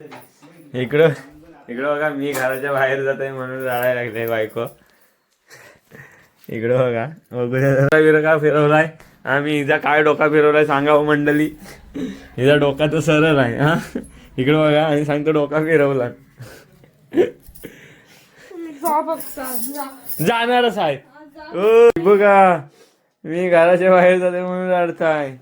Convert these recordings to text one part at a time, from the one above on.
इकडं इकडं बघा मी घराच्या बाहेर जात आहे म्हणून रडायला लागले बायको इकडं बघा बघू बिरका फिरवलाय आम्ही हिचा काय डोका फिरवलाय सांगा मंडळी हिचा डोका तर सरळ आहे हा इकडं बघा आणि सांगतो डोका फिरवला जाणारच आहे ओ बघा मी घराच्या बाहेर जाते म्हणून रडताय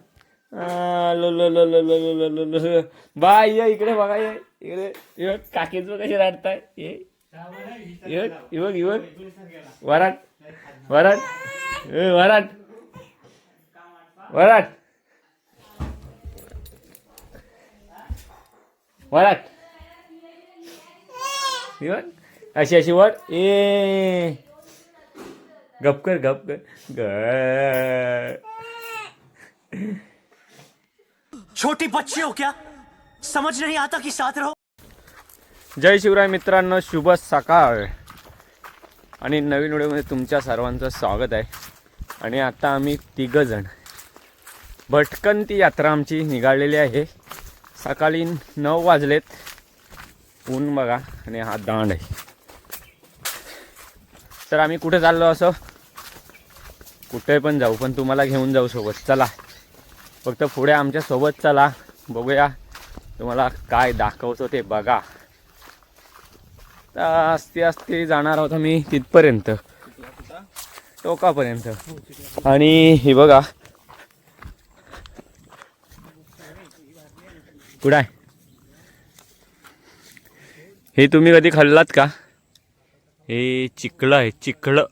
लो लो लो लो लो लो लो बाय या इकडे बघा या इकडे. ये काकीच कसे रडताय. ये. ये इवक इवक वराट वराट ए, वराट वराट वराट इवक अशी अशी वर ए. गप कर गप कर. ग. छोटी बच्ची हो क्या? समझ नहीं आता कि साथ रहो। जय शिवराय मित्रांनो शुभ सकाळ. आणि नवीन व्हिडिओमध्ये तुमच्या सर्वांचं स्वागत आहे. आणि आता आम्ही तिघंजण जण भटकंती यात्रा आमची निघालेली आहे. सकाळी नऊ वाजलेत. ऊन बघा आणि हा दांड आहे. तर आम्ही कुठे चाललो असं? कुठे पण जाऊ पण तुम्हाला घेऊन जाऊ सोबत. चला. फक्त पुढे आमच्यासोबत चला. बघूया तुम्हाला काय दाखवतो ते बघा. असते असते जाणार आहोत मी तिथपर्यंत. टोकापर्यंत. आणि हे बघा. कुठं आहे? हे तुम्ही कधी खाल्लात का? हे चिकलं आहे चिकलं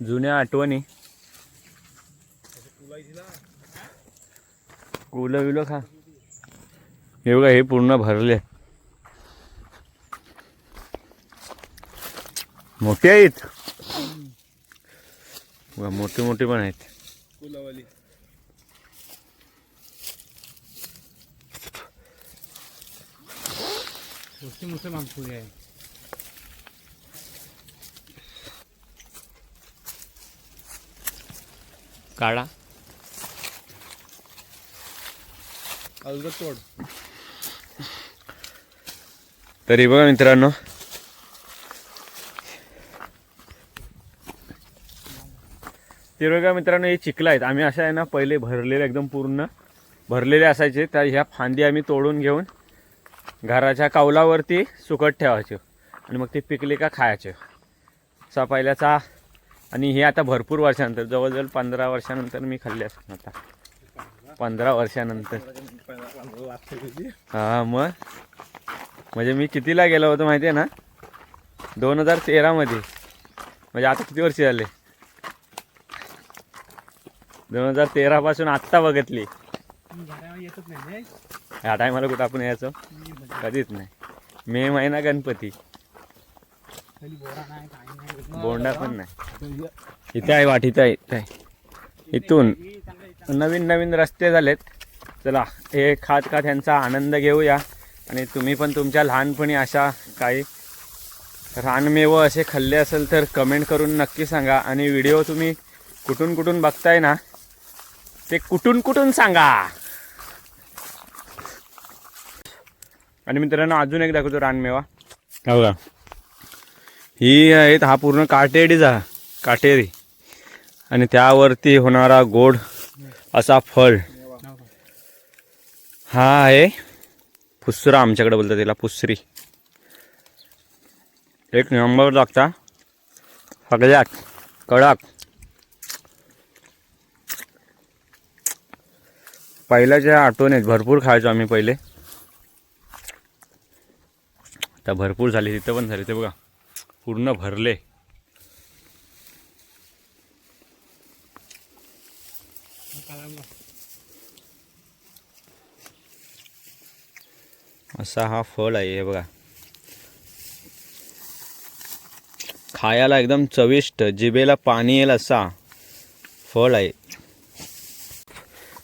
जुन्या आठवणी. कुलं विलं खा. हे बघा हे पूर्ण भरले. मोठे आहेत. मोठे मोठे पण आहेत. काढा. तरी बघा मित्रांनो. ते बघा मित्रांनो हे चिखलं आहेत. आम्ही अशा आहे ना पहिले भरलेले एकदम पूर्ण. भरलेले असायचे. तर ह्या फांदी आम्ही तोडून घेऊन घराच्या कौलावरती सुकट ठेवायचे. आणि मग ते पिकले का खायचे. असा पहिल्याचा आणि हे आता भरपूर वर्षानंतर जवळजवळ पंधरा वर्षानंतर मी खाल्ले असतो आता. पंधरा वर्षानंतर. हा मग? म्हणजे मी कितीला गेलो होतो माहिती आहे ना? दोन हजार तेरामध्ये म्हणजे आता किती वर्ष झाले? दोन हजार तेरापासून आत्ता बघितली. ह्या टायमाला कुठं आपण यायचो? कधीच नाही. मे महिना गणपती. बोंडा पण नाही. इथे आहे वाट इथे आहे इथे आहे. इथून नवीन नवीन रस्ते झालेत. चला हे खात खात ह्यांचा आनंद घेऊया. आणि तुम्ही पण तुमच्या लहानपणी अशा काही रानमेव असे खाल्ले असेल तर कमेंट करून नक्की सांगा. आणि व्हिडिओ तुम्ही कुठून कुठून बघताय ना ते कुठून कुठून सांगा. आणि मित्रांनो अजून एक दाखवतो रानमेवा. हा बघा ही आहेत हा पूर्ण काटेरीचा काटेरी. आणि त्यावरती होणारा गोड असा फळ. हा आहे फुसरा आमच्याकडे बोलतात त्याला फुसरी एक नंबर लागता. सगळ्यात कडक. पहिल्याच्या आहेत भरपूर खायचो आम्ही पहिले. आता भरपूर झाली तिथं पण झाली ते बघा. पूर्ण भरले. असा हा फळ आहे हे बघा. खायला एकदम चविष्ट जिभेला पाणी येईल असा फळ आहे.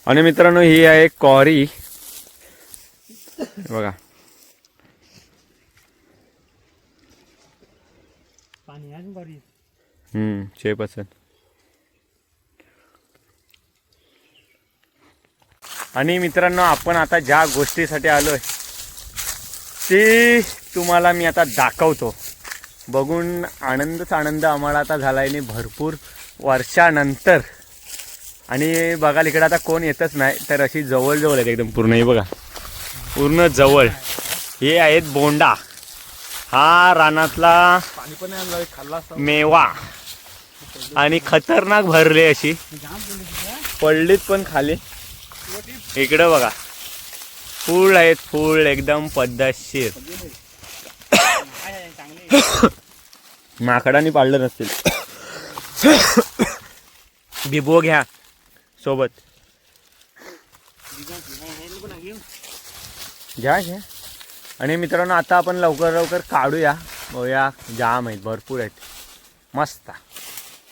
आणि मित्रांनो ही आहे कॉरी. बघा. पाणी अजून बरी. हम्म शेप असेल आणि मित्रांनो आपण आता ज्या गोष्टीसाठी आलोय ती तुम्हाला मी आता दाखवतो. बघून आनंदच आनंद आम्हाला आता झालाय आणि भरपूर वर्षानंतर. आणि बघाल इकडे आता कोण येतच नाही तर अशी जवळ जवळ आहेत एकदम पूर्ण. हे बघा. पूर्ण जवळ. हे आहेत बोंडा. हा रानातला मेवा. आणि खतरनाक भरले अशी. पडलीत पण खाली. इकडं बघा. फूल आहेत फूल एकदम पद्धतशीर. माकडाने पाळलं नसतील. बिबो घ्या. सोबत. घ्या घ्या. आणि मित्रांनो आता आपण लवकर लवकर काढूया. बघूया जाम आहेत भरपूर आहेत. मस्त.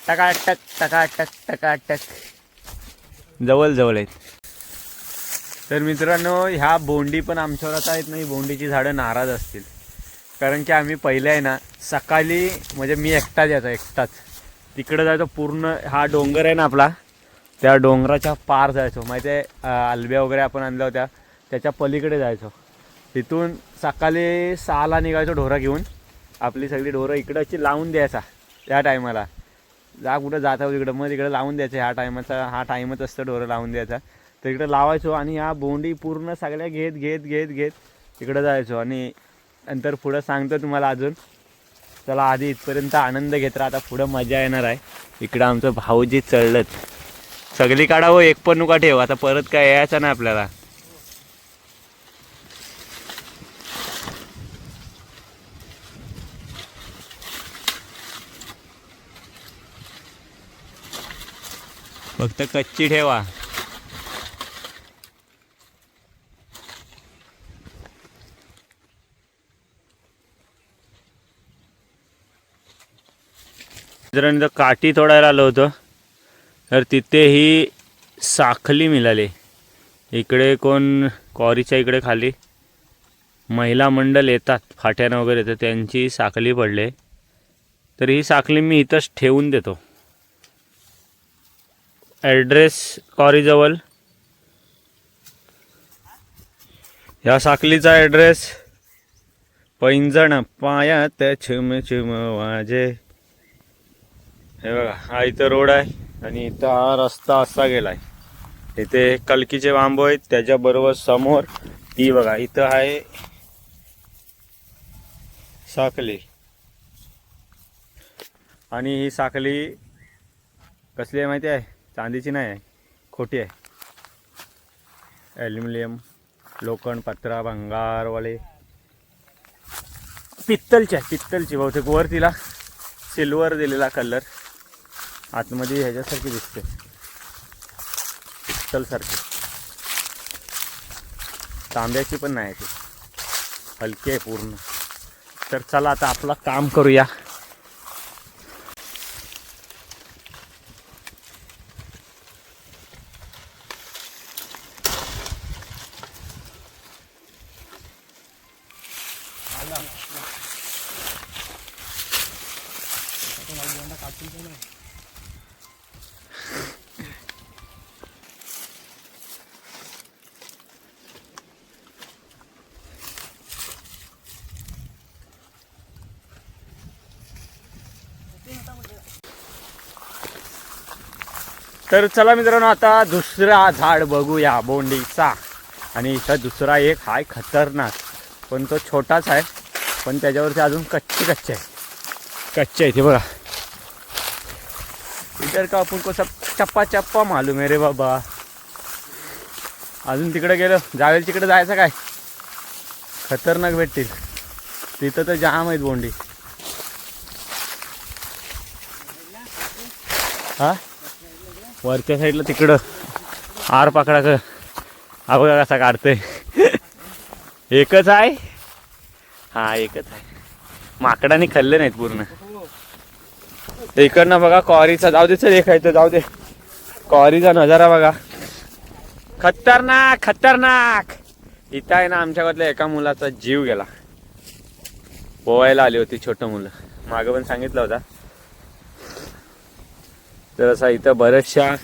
टकाटक टकाटक टकाटक. जवळ जवळ आहेत. तर मित्रांनो ह्या बोंडी पण आमच्यावर आता येत नाही. बोंडीची झाडं नाराज असतील. कारण की आम्ही पहिले आहे ना सकाळी म्हणजे मी एकटाच यायचो एकटाच. तिकडं जायचो पूर्ण हा डोंगर आहे ना आपला त्या डोंगराच्या पार जायचो. माहिती आहे आलब्या वगैरे आपण आणल्या होत्या. त्याच्या पलीकडे जायचो. तिथून सकाळी सहाला निघायचो ढोरं घेऊन. आपली सगळी ढोरं इकडं अशी लावून द्यायचा त्या टायमाला. जा कुठं जात आहोत तिकडं मग तिकडं लावून द्यायचं. ह्या टायमाचा हा टायमच असतं ढोरं लावून द्यायचा. तर इकडं लावायचो आणि ह्या बोंडी पूर्ण सगळ्या घेत घेत घेत घेत तिकडं जायचो. आणि नंतर पुढं सांगतो तुम्हाला अजून. चला आधी इथपर्यंत आनंद घेत राहा आता पुढं मजा येणार आहे. इकडं आमचं भाऊजी चढलत. सगळी काढावं हो, एक पण नुका ठेव. आता परत काय यायचं नाही आपल्याला. फक्त कच्ची ठेवा. मित्रांनो इथं काठी तोडायला आलो होतो. तर तिथे ही साखली मिळाली. इकडे कोण कॉरीच्या इकडे खाली महिला मंडळ येतात फाट्यानं वगैरे येतात त्यांची साखली पडले. तर ही साखली मी इथंच ठेवून देतो. ॲड्रेस कॉरीजवळ. ह्या साखलीचा ॲड्रेस. पैंजण पायात छुम छुम वाजे. हे बघा हा इथं रोड आहे आणि इथं हा रस्ता असा गेलाय. इथे कलकीचे बांबू आहेत त्याच्याबरोबर समोर ही बघा इथं आहे साखली. आणि ही साखली कसली आहे माहिती आहे? चांदीची नाही आहे खोटी आहे. ॲल्युमिनियम लोखंड पत्रा भंगारवाले. पित्तलची आहे पित्तलची बहुतेक. वर तिला सिल्वर दिलेला कलर. आतमध्ये ह्याच्यासारखी दिसते. पित्तलसारखी. तांब्याची पण नाही ती. हलकी आहे पूर्ण. तर चला आता आपलं काम करूया. तर चला मित्रांनो आता दुसरा झाड बघूया बोंडीचा. आणि इथं दुसरा एक हाय खतरनाक पण तो छोटाच आहे. पण त्याच्यावरती अजून कच्चे कच्चे आहे कच्चे आहे ते बघा. इतर का आपण कसं चप्पा चप्पा मालूम आहे रे बाबा. अजून तिकडे गेलो. जावेल तिकडे जायचं काय? खतरनाक भेटतील. तिथं तर जाम आहेत बोंडी. हा? वरच्या साईडला तिकडं आर पाकडा बघा कसा काढतोय. एकच आहे? हा एकच आहे. माकडाने खाल्ले नाहीत पूर्ण. इकडनं बघा कॉरीचा जाऊ दे चल एक आहे जाऊ दे. कॉरीचा नजारा बघा. खतरनाक खतरनाक. इथं आहे ना आमच्याकडल्या एका मुलाचा जीव गेला. पोवायला आली होती छोटं मुलं. मागं पण सांगितलं होता. तर असा इथं बऱ्याचशा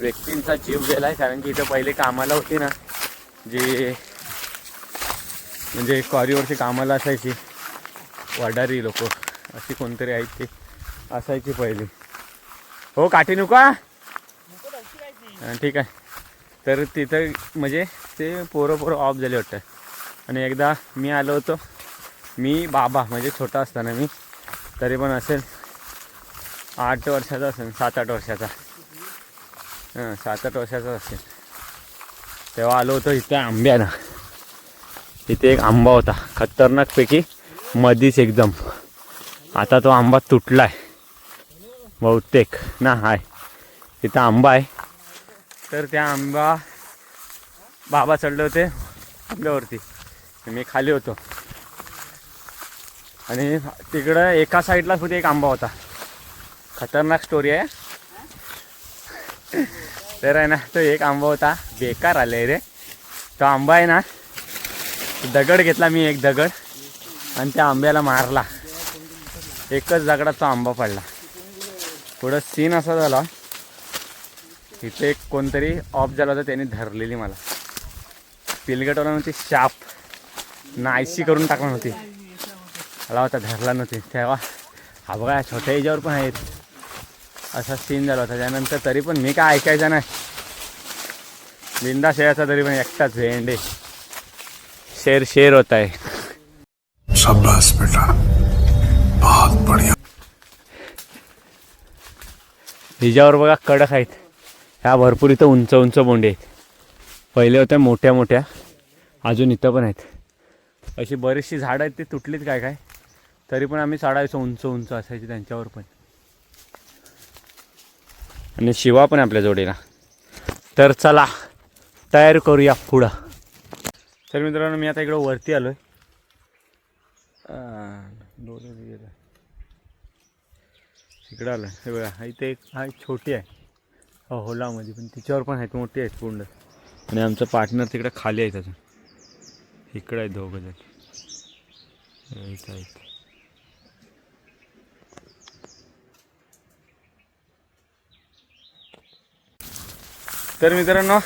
व्यक्तींचा जीव गेला आहे कारण की इथं पहिले कामाला होती ना जी म्हणजे क्वारीवरची कामाला असायची. वडारी लोक अशी कोणतरी आहेत ते असायची पहिली. हो काठी नुका ठीक आहे. तर तिथं म्हणजे ते पोरं पोरं ऑफ झाले वाटतं. आणि एकदा मी आलो होतो. मी बाबा म्हणजे छोटा असताना मी. तरी पण असेल आठ वर्षाचा असेल सात आठ वर्षाचा. हां सात आठ वर्षाचा असेल. तेव्हा आलो होतो इथं आंब्याना. तिथे एक आंबा होता. खतरनाकपैकी मधीच एकदम. आता तो आंबा तुटला आहे बहुतेक. ना हाय. तिथं आंबा आहे. तर त्या आंबा बाबा चढले होते आंब्यावरती मी खाली होतो. आणि तिकडं एका साईडला सुद्धा एक आंबा होता. खतरनाक स्टोरी आहे. तर आहे ना तो एक आंबा होता. बेकार आले रे. तो आंबा आहे ना दगड घेतला मी एक दगड. आणि त्या आंब्याला मारला. एकच दगडाचा आंबा पडला. पुढं सीन असा झाला. इथे एक कोणतरी ऑफ झाला होता त्याने धरलेली मला. पिलगटवाला नव्हती शाप. नाहीशी करून टाकणार होती. मला होता धरला नव्हती. तेव्हा हा बघा छोट्या याच्यावर पण आहेत. असा सीन झाला होता. त्यानंतर तरी पण मी काय ऐकायचं नाही. बिंदा शेळाचा तरी पण एकटाच भेंडे शेर शेर होत आहे. शाबाश बेटा. बहुत बढ़िया. हिच्यावर बघा कडक आहेत. ह्या भरपूर इथं उंच उंच बोंडे आहेत. पहिले होत्या मोठ्या मोठ्या अजून इथं पण आहेत. अशी बरीचशी झाडं आहेत ती तुटलीत काय काय. तरी पण आम्ही चढायचो उंच उंच असायची त्यांच्यावर पण. आणि शिवा पण आपल्या जोडीला. तर चला तयार करूया पुढं. तर मित्रांनो मी आता इकडं वरती आलो आहे इकडं आलं हे बघा इथे एक हा एक छोटी आहे. होलामध्ये पण तिच्यावर पण आहेत मोठी आहेत पूर्ण आणि आमचं पार्टनर तिकडं खाली आहेत अजून इकडं आहेत दोघं जण. इथं आहेत. तर मित्रांनो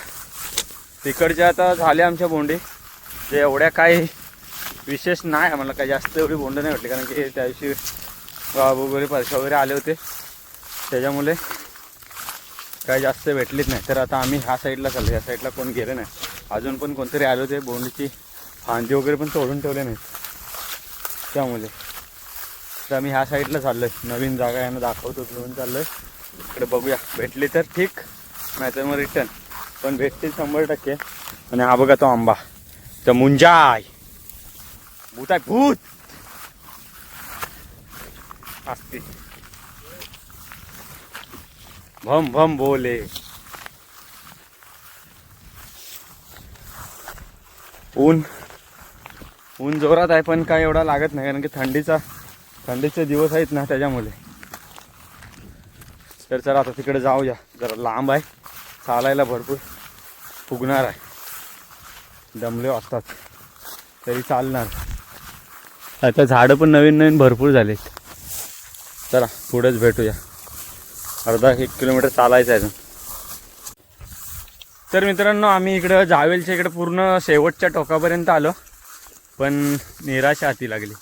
तिकडच्या आता झाल्या आमच्या बोंडी. ते एवढ्या काही विशेष नाही आम्हाला काही जास्त एवढी बोंड नाही वाटली कारण की त्या दिवशी बाबू वगैरे परशा वगैरे आले होते. त्याच्यामुळे काही जास्त भेटलीच नाही. तर आता आम्ही ह्या साईडला चाललो ह्या साईडला कोण गेले नाही. अजून पण कोणतरी आले होते बोंडीची फांदी वगैरे पण तोडून ठेवले नाहीत. त्यामुळे. तर आम्ही ह्या साईडला चाललो आहे नवीन जागा यांना दाखवतो घेऊन चाललो आहे इकडे बघूया. भेटली तर ठीक. नाही तर मग रिटर्न पण भेटतील शंभर टक्के. आणि हा बघा तो आंबा. तर मुंजाय भूत आहे भूत असते भम भम बोले ऊन. ऊन जोरात आहे पण काय एवढा लागत नाही कारण की थंडीचा थंडीचे दिवस आहेत ना त्याच्यामुळे. तर चला आता तिकडे जाऊया. जरा लांब आहे. चालायला भरपूर फुगणार आहे. दमले असतात. तरी चालणार. आता झाडं पण नवीन नवीन भरपूर झालेत. चला पुढेच भेटूया. अर्धा एक किलोमीटर चालायचं आहे अजून. तर मित्रांनो आम्ही इकडं जावेलच्या इकडे पूर्ण शेवटच्या टोकापर्यंत आलो. पण निराशा हाती लागली.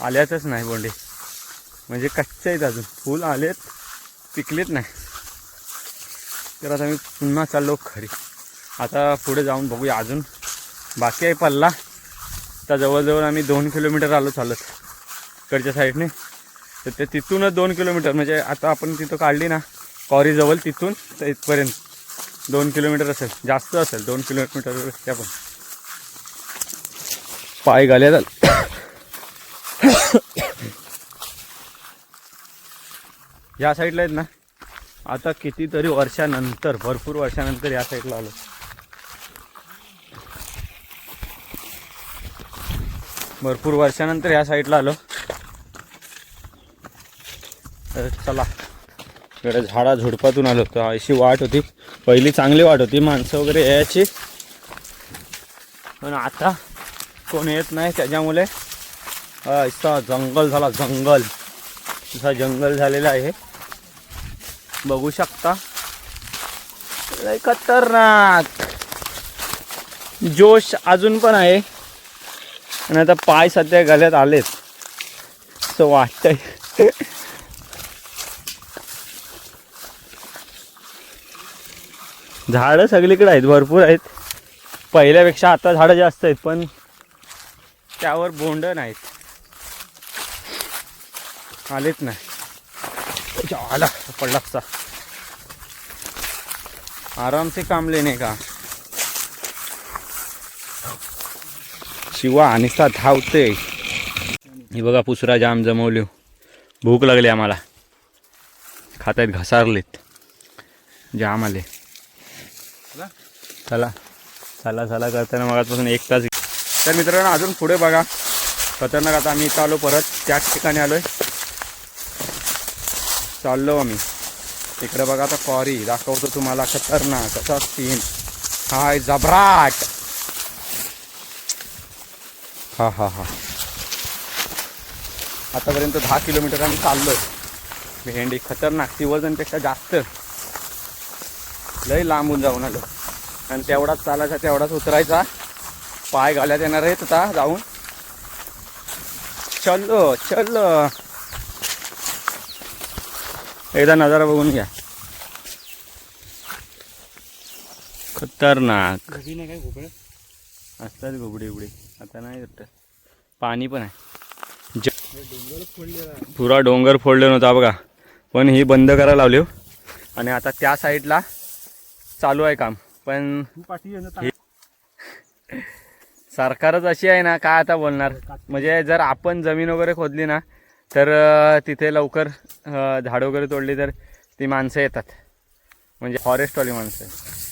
आल्यातच नाही बोंडे. म्हणजे कच्चे आहेत अजून. फुल आलेत पिकलेत नाही. तर आता मी पुन्हा चाललो खरी. आता पुढे जाऊन बघूया अजून. बाकी आहे पल्ला. तर जवळजवळ आम्ही दोन किलोमीटर आलो चालत इकडच्या साईडने. तर ते तिथूनच दोन किलोमीटर म्हणजे आता आपण तिथं काढली ना कॉरीजवळ तिथून तर इथपर्यंत दोन किलोमीटर असेल जास्त असेल दोन किलोमीटर त्या पण पाय घाल्या या साईडला आहेत ना आता कितीतरी वर्षानंतर भरपूर वर्षानंतर या साईडला आलो. भरपूर वर्षानंतर या साईडला आलो. तर चला. इकडे झाडा झुडपातून आलो. तर अशी वाट होती. पहिली चांगली वाट होती. माणसं वगैरे यायची. पण आता कोण येत नाही त्याच्यामुळे. असा जंगल झाला. जंगल. असा जंगल झालेला आहे. बघू शकता. लय खतरनाक. जोश अजून पण आहे. आणि आता पाय सध्या गळ्यात आलेत. असं वाटतंय. झाडं सगळीकडे आहेत भरपूर आहेत. पहिल्यापेक्षा आता झाडं जास्त आहेत पण त्यावर बोंड नाहीत. आलेच नाही आला पडला आराम से काम लेने का? शिवा अनिसा धावते हे बघा पुसरा जाम जमवली. भूक लागली आम्हाला. खातायत घसारलेत. जाम आले चला. चला चला करताना मगापासून एक तास तर मित्रांनो अजून पुढे बघा. खतरनाक आता आम्ही इथं आलो परत. त्याच ठिकाणी आलोय. चाललो आम्ही. इकडे बघा आता कॉरी दाखवतो तुम्हाला. खतरनाक कसा सीन हाय जबराट! हा हा हा. आतापर्यंत दहा किलोमीटर आम्ही चाललोय. भेंडी खतरनाक ती वजनपेक्षा जास्त. लय लांबून जाऊन आलो. आणि तेवढाच चालायचा तेवढाच उतरायचा. पाय घालण्यात येणार आहेत आता जाऊन. चल्लो चल्लो एकदा नजारा बघून घ्या. खतरनाक. असतात गुबडी उबडी आता नाही वाटतं पाणी पण आहे. ज पुरा डोंगर फोडले नव्हता बघा. पण ही बंद करायला लावली हो. आणि आता त्या साईडला चालू आहे काम. पण ना सरकारच अशी आहे ना काय आता बोलणार? म्हणजे जर आपण जमीन वगैरे खोदली ना तर तिथे लवकर झाडं वगैरे तोडली तर ती माणसं येतात. म्हणजे फॉरेस्टवाली माणसं.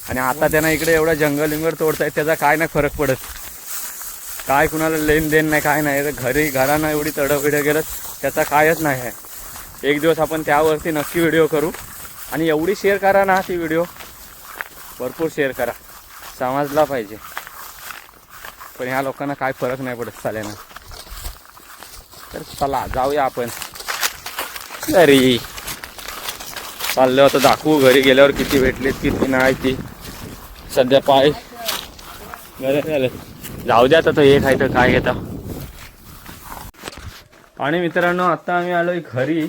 आणि आता त्यांना इकडे एवढं जंगल विंगल तोडतायत त्याचा काय नाही फरक पडत. काय कुणाला लेन देन नाही काय नाही तर घरी घरांना एवढी तडफिडं गेलं त्याचा कायच नाही आहे. एक दिवस आपण त्यावरती नक्की व्हिडिओ करू आणि एवढी शेअर करा ना ती व्हिडिओ. भरपूर शेअर करा. समजला पाहिजे. पण ह्या लोकांना काय फरक नाही पडत चालेना. तर चला जाऊया आपण. घरी चाललो आता दाखवू घरी गेल्यावर किती भेटलेत किती नाही ती. सध्या पाय. घरी झाले. जाऊ द्या आता तो एक आहे तर काय घेता? आणि मित्रांनो आता आम्ही आलोय घरी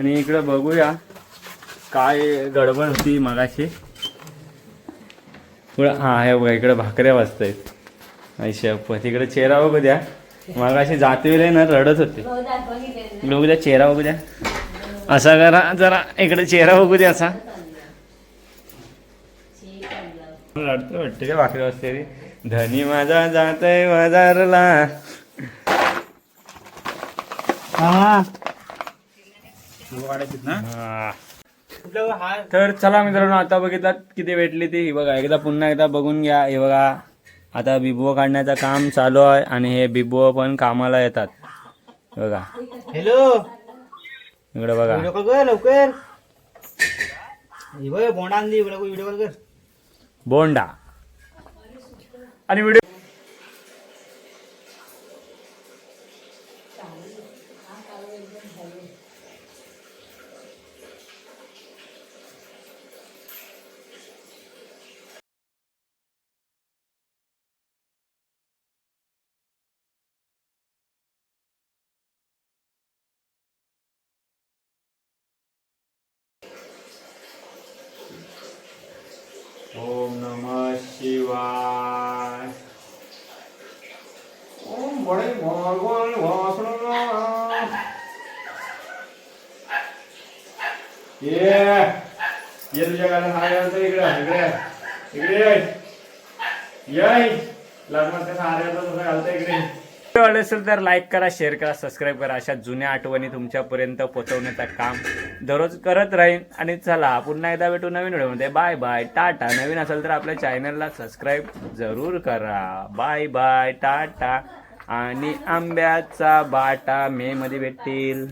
आणि इकडे बघूया काय गडबड होती मगाशी. पुढं हां हे बघा इकडे भाकऱ्या वाजतायत. ऐशा तिकडे चेहरा बघू द्या. मगाशी जाते ना रडत होते. बघू द्या चेहरा बघू द्या. असा करा जरा इकडे चेहरा बघू द्या असा. रडतो वाटते का भाकरी वाजते धनी माझा जातय बाजारला हा. हा. तर चला मित्रांनो आता बघितलात किती भेटली ती. ही बघा एकदा पुन्हा एकदा बघून घ्या. हे बघा आता बिबो काढण्याचं काम चालू आहे आणि हे बिबो पण कामाला येतात. बघा. हॅलो. इकडे बघा. व्हिडिओ कॉल कर लवकर. हे बघ बोंडा आणली व्हिडिओ कॉल कर. बोंडा. आणि व्हिडिओ बडे भगवान वासण ये ये तुझ्या गाण्यात हार घालतो इकडे इकडे इकडे ये. लग्नात हार घालतो तसं घालतो इकडे. आवडले असेल तर लाईक करा शेअर करा सबस्क्राईब करा. अशा जुन्या आठवणी तुमच्यापर्यंत पोहोचवण्याचं काम दररोज करत राहीन. आणि चला पुन्हा एकदा भेटू नवीन व्हिडिओमध्ये. Bye bye Tata. नवीन असेल तर आपल्या चॅनलला सबस्क्राईब जरूर करा. Bye bye tata. आणि आंब्याचा बाटा मे मध्ये भेटतील.